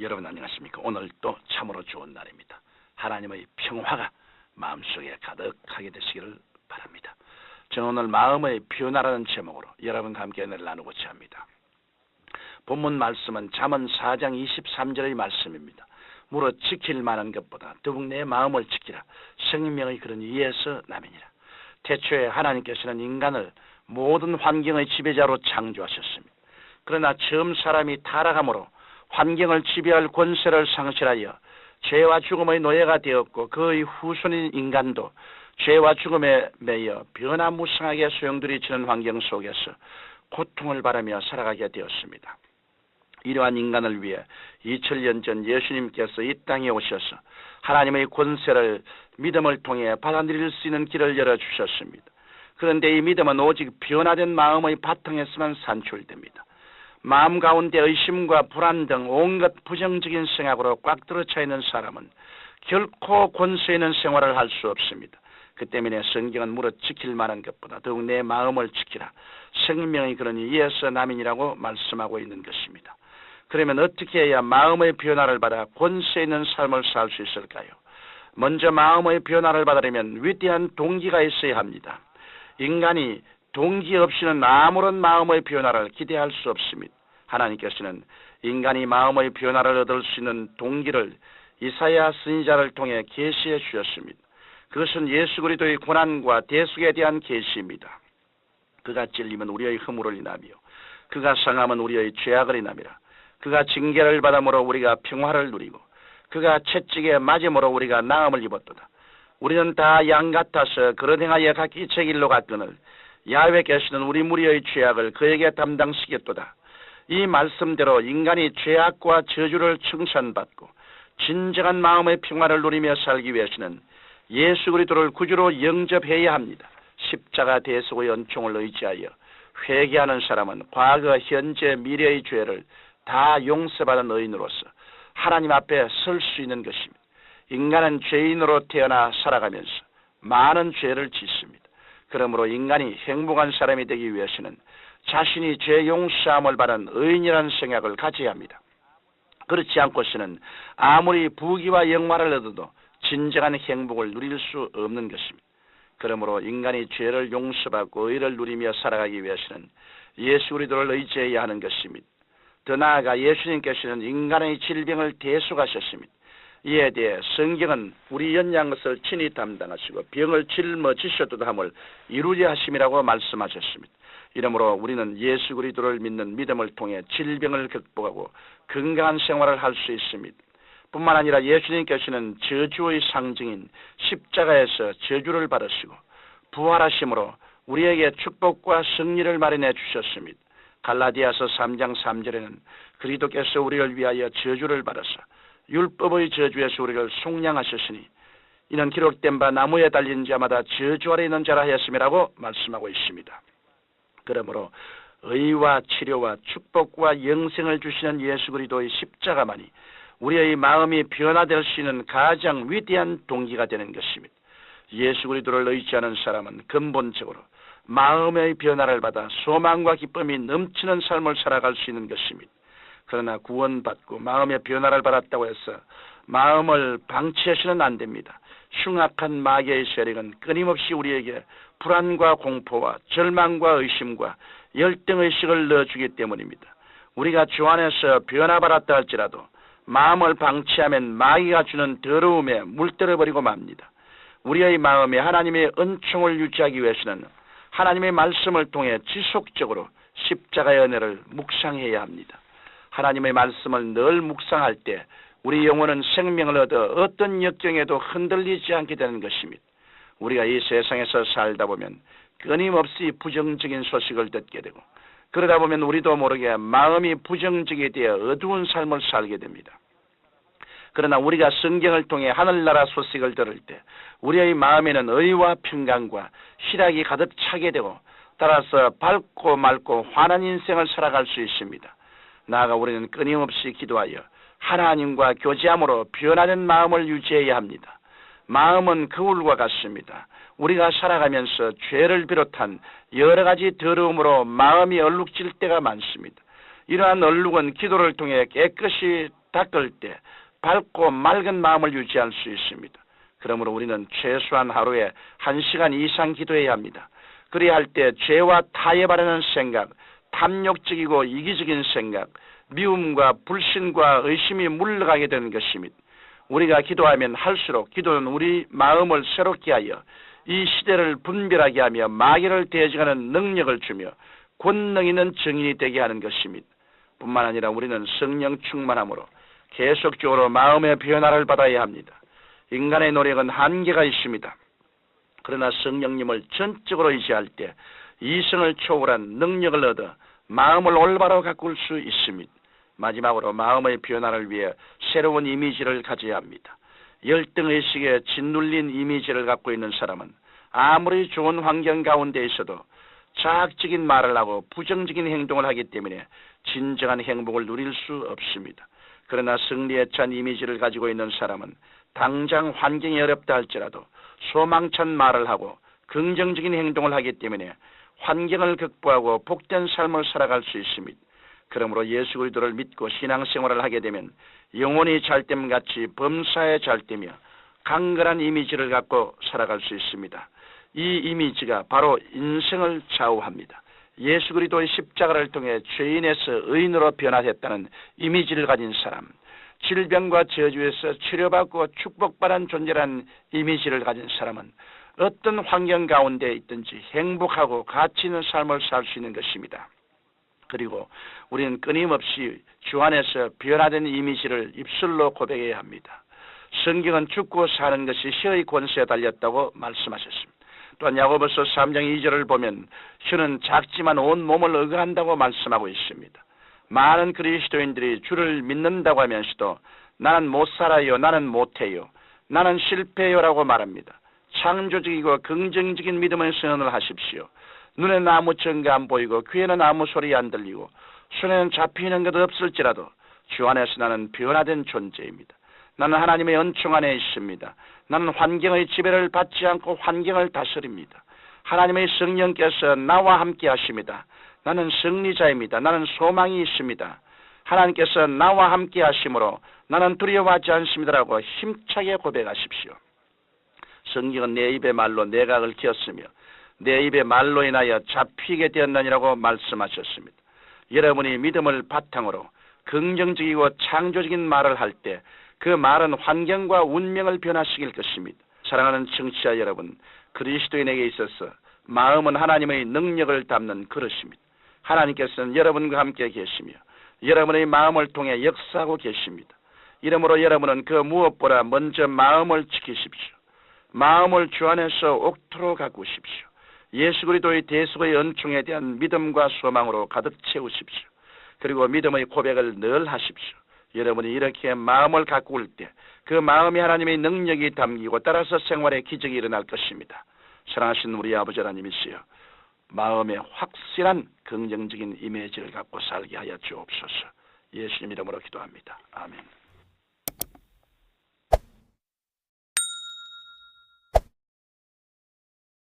여러분 안녕하십니까? 오늘도 참으로 좋은 날입니다. 하나님의 평화가 마음속에 가득하게 되시기를 바랍니다. 저는 오늘 마음의 변화라는 제목으로 여러분과 함께 은혜를 나누고자 합니다. 본문 말씀은 잠언 4장 23절의 말씀입니다. 무릇 지킬 만한 것보다 더욱 내 마음을 지키라. 생명의 그런 이에서 남이니라. 태초에 하나님께서는 인간을 모든 환경의 지배자로 창조하셨습니다. 그러나 처음 사람이 타락함으로 환경을 지배할 권세를 상실하여 죄와 죽음의 노예가 되었고 그의 후손인 인간도 죄와 죽음에 매여 변화무쌍하게 소용돌이 치는 환경 속에서 고통을 바라며 살아가게 되었습니다. 이러한 인간을 위해 2000년 전 예수님께서 이 땅에 오셔서 하나님의 권세를 믿음을 통해 받아들일 수 있는 길을 열어주셨습니다. 그런데 이 믿음은 오직 변화된 마음의 바탕에서만 산출됩니다. 마음 가운데 의심과 불안 등 온갖 부정적인 생각으로 꽉 들어차 있는 사람은 결코 권세 있는 생활을 할 수 없습니다. 그 때문에 성경은 무릇 지킬 만한 것보다 더욱 내 마음을 지키라. 생명의 그런 이에서 남인이라고 말씀하고 있는 것입니다. 그러면 어떻게 해야 마음의 변화를 받아 권세 있는 삶을 살 수 있을까요? 먼저 마음의 변화를 받으려면 위대한 동기가 있어야 합니다. 인간이 동기 없이는 아무런 마음의 변화를 기대할 수 없습니다. 하나님께서는 인간이 마음의 변화를 얻을 수 있는 동기를 이사야 선지자를 통해 계시해 주셨습니다. 그것은 예수 그리스도의 고난과 대속에 대한 계시입니다. 그가 찔리면 우리의 허물을 인하며 그가 상함은 우리의 죄악을 인함이라. 그가 징계를 받음으로 우리가 평화를 누리고 그가 채찍에 맞음으로 우리가 나음을 입었도다. 우리는 다 양 같아서 그런 행하여 각기 제 길로 갔거늘 야외께서는 우리 무리의 죄악을 그에게 담당시켰도다. 이 말씀대로 인간이 죄악과 저주를 청산받고 진정한 마음의 평화를 누리며 살기 위해서는 예수 그리스도를 구주로 영접해야 합니다. 십자가 대속의 연총을 의지하여 회개하는 사람은 과거, 현재, 미래의 죄를 다 용서받은 의인으로서 하나님 앞에 설 수 있는 것입니다. 인간은 죄인으로 태어나 살아가면서 많은 죄를 짓습니다. 그러므로 인간이 행복한 사람이 되기 위해서는 자신이 죄 용서함을 받은 의인이라는 생각을 가져야 합니다. 그렇지 않고서는 아무리 부귀와 영화를 얻어도 진정한 행복을 누릴 수 없는 것입니다. 그러므로 인간이 죄를 용서받고 의를 누리며 살아가기 위해서는 예수 그리스도를 의지해야 하는 것입니다. 더 나아가 예수님께서는 인간의 질병을 대속하셨습니다. 이에 대해 성경은 우리 연양 것을 친히 담당하시고 병을 짊어지셔도 함을 이루려 하심이라고 말씀하셨습니다. 이러므로 우리는 예수 그리스도를 믿는 믿음을 통해 질병을 극복하고 건강한 생활을 할 수 있습니다. 뿐만 아니라 예수님께서는 저주의 상징인 십자가에서 저주를 받으시고 부활하심으로 우리에게 축복과 승리를 마련해 주셨습니다. 갈라디아서 3장 3절에는 그리스도께서 우리를 위하여 저주를 받아서 율법의 저주에서 우리를 속량하셨으니 이는 기록된 바 나무에 달린 자마다 저주 아래 있는 자라 하였음이라고 말씀하고 있습니다. 그러므로 의와 치료와 축복과 영생을 주시는 예수 그리스도의 십자가만이 우리의 마음이 변화될 수 있는 가장 위대한 동기가 되는 것입니다. 예수 그리스도를 의지하는 사람은 근본적으로 마음의 변화를 받아 소망과 기쁨이 넘치는 삶을 살아갈 수 있는 것입니다. 그러나 구원받고 마음의 변화를 받았다고 해서 마음을 방치해서는 안 됩니다. 흉악한 마귀의 세력은 끊임없이 우리에게 불안과 공포와 절망과 의심과 열등의식을 넣어주기 때문입니다. 우리가 주 안에서 변화받았다 할지라도 마음을 방치하면 마귀가 주는 더러움에 물들어버리고 맙니다. 우리의 마음에 하나님의 은총을 유지하기 위해서는 하나님의 말씀을 통해 지속적으로 십자가의 은혜를 묵상해야 합니다. 하나님의 말씀을 늘 묵상할 때 우리 영혼은 생명을 얻어 어떤 역경에도 흔들리지 않게 되는 것입니다. 우리가 이 세상에서 살다 보면 끊임없이 부정적인 소식을 듣게 되고 그러다 보면 우리도 모르게 마음이 부정적이 되어 어두운 삶을 살게 됩니다. 그러나 우리가 성경을 통해 하늘나라 소식을 들을 때 우리의 마음에는 의와 평강과 희락이 가득 차게 되고 따라서 밝고 맑고 환한 인생을 살아갈 수 있습니다. 나아가 우리는 끊임없이 기도하여 하나님과 교제함으로 변하는 마음을 유지해야 합니다. 마음은 거울과 같습니다. 우리가 살아가면서 죄를 비롯한 여러 가지 더러움으로 마음이 얼룩질 때가 많습니다. 이러한 얼룩은 기도를 통해 깨끗이 닦을 때 밝고 맑은 마음을 유지할 수 있습니다. 그러므로 우리는 최소한 하루에 한 시간 이상 기도해야 합니다. 그래야 할때 죄와 타협하려는 생각, 탐욕적이고 이기적인 생각, 미움과 불신과 의심이 물러가게 되는 것입니다. 우리가 기도하면 할수록 기도는 우리 마음을 새롭게 하여 이 시대를 분별하게 하며 마귀를 대적하는 능력을 주며 권능 있는 증인이 되게 하는 것입니다. 뿐만 아니라 우리는 성령 충만함으로 계속적으로 마음의 변화를 받아야 합니다. 인간의 노력은 한계가 있습니다. 그러나 성령님을 전적으로 의지할 때 이성을 초월한 능력을 얻어 마음을 올바로 가꿀 수 있습니다. 마지막으로 마음의 변화를 위해 새로운 이미지를 가져야 합니다. 열등의식에 짓눌린 이미지를 갖고 있는 사람은 아무리 좋은 환경 가운데 있어도 자학적인 말을 하고 부정적인 행동을 하기 때문에 진정한 행복을 누릴 수 없습니다. 그러나 승리에 찬 이미지를 가지고 있는 사람은 당장 환경이 어렵다 할지라도 소망찬 말을 하고 긍정적인 행동을 하기 때문에 환경을 극복하고 복된 삶을 살아갈 수 있습니다. 그러므로 예수 그리스도를 믿고 신앙생활을 하게 되면 영혼이 잘됨 같이 범사에 잘되며 강건한 이미지를 갖고 살아갈 수 있습니다. 이 이미지가 바로 인생을 좌우합니다. 예수 그리스도의 십자가를 통해 죄인에서 의인으로 변화했다는 이미지를 가진 사람, 질병과 저주에서 치료받고 축복받은 존재라는 이미지를 가진 사람은 어떤 환경 가운데 있든지 행복하고 가치 있는 삶을 살 수 있는 것입니다. 그리고 우리는 끊임없이 주 안에서 변화된 이미지를 입술로 고백해야 합니다. 성경은 죽고 사는 것이 혀의 권세에 달렸다고 말씀하셨습니다. 또한 야고보서 3장 2절을 보면 혀는 작지만 온 몸을 의거한다고 말씀하고 있습니다. 많은 그리스도인들이 주를 믿는다고 하면서도 나는 못 살아요, 나는 못해요, 나는 실패요라고 말합니다. 창조적이고 긍정적인 믿음의 선언을 하십시오. 눈에는 아무 증거 안 보이고 귀에는 아무 소리 안 들리고 손에는 잡히는 것 없을지라도 주 안에서 나는 변화된 존재입니다. 나는 하나님의 은총 안에 있습니다. 나는 환경의 지배를 받지 않고 환경을 다스립니다. 하나님의 성령께서 나와 함께 하십니다. 나는 승리자입니다. 나는 소망이 있습니다. 하나님께서 나와 함께 하심으로 나는 두려워하지 않습니다라고 힘차게 고백하십시오. 성경은 내 입의 말로 내각을 키웠으며 내 입의 말로 인하여 잡히게 되었느니라고 말씀하셨습니다. 여러분이 믿음을 바탕으로 긍정적이고 창조적인 말을 할 때 그 말은 환경과 운명을 변화시킬 것입니다. 사랑하는 청취자 여러분, 그리스도인에게 있어서 마음은 하나님의 능력을 담는 그릇입니다. 하나님께서는 여러분과 함께 계시며 여러분의 마음을 통해 역사하고 계십니다. 이러므로 여러분은 그 무엇보다 먼저 마음을 지키십시오. 마음을 주 안에서 옥토로 가꾸십시오. 예수 그리스도의 대속의 은총에 대한 믿음과 소망으로 가득 채우십시오. 그리고 믿음의 고백을 늘 하십시오. 여러분이 이렇게 마음을 가꾸을 때 그 마음이 하나님의 능력이 담기고 따라서 생활에 기적이 일어날 것입니다. 사랑하신 우리 아버지 하나님이시여 마음에 확실한 긍정적인 이미지를 갖고 살게 하여 주옵소서. 예수님 이름으로 기도합니다. 아멘.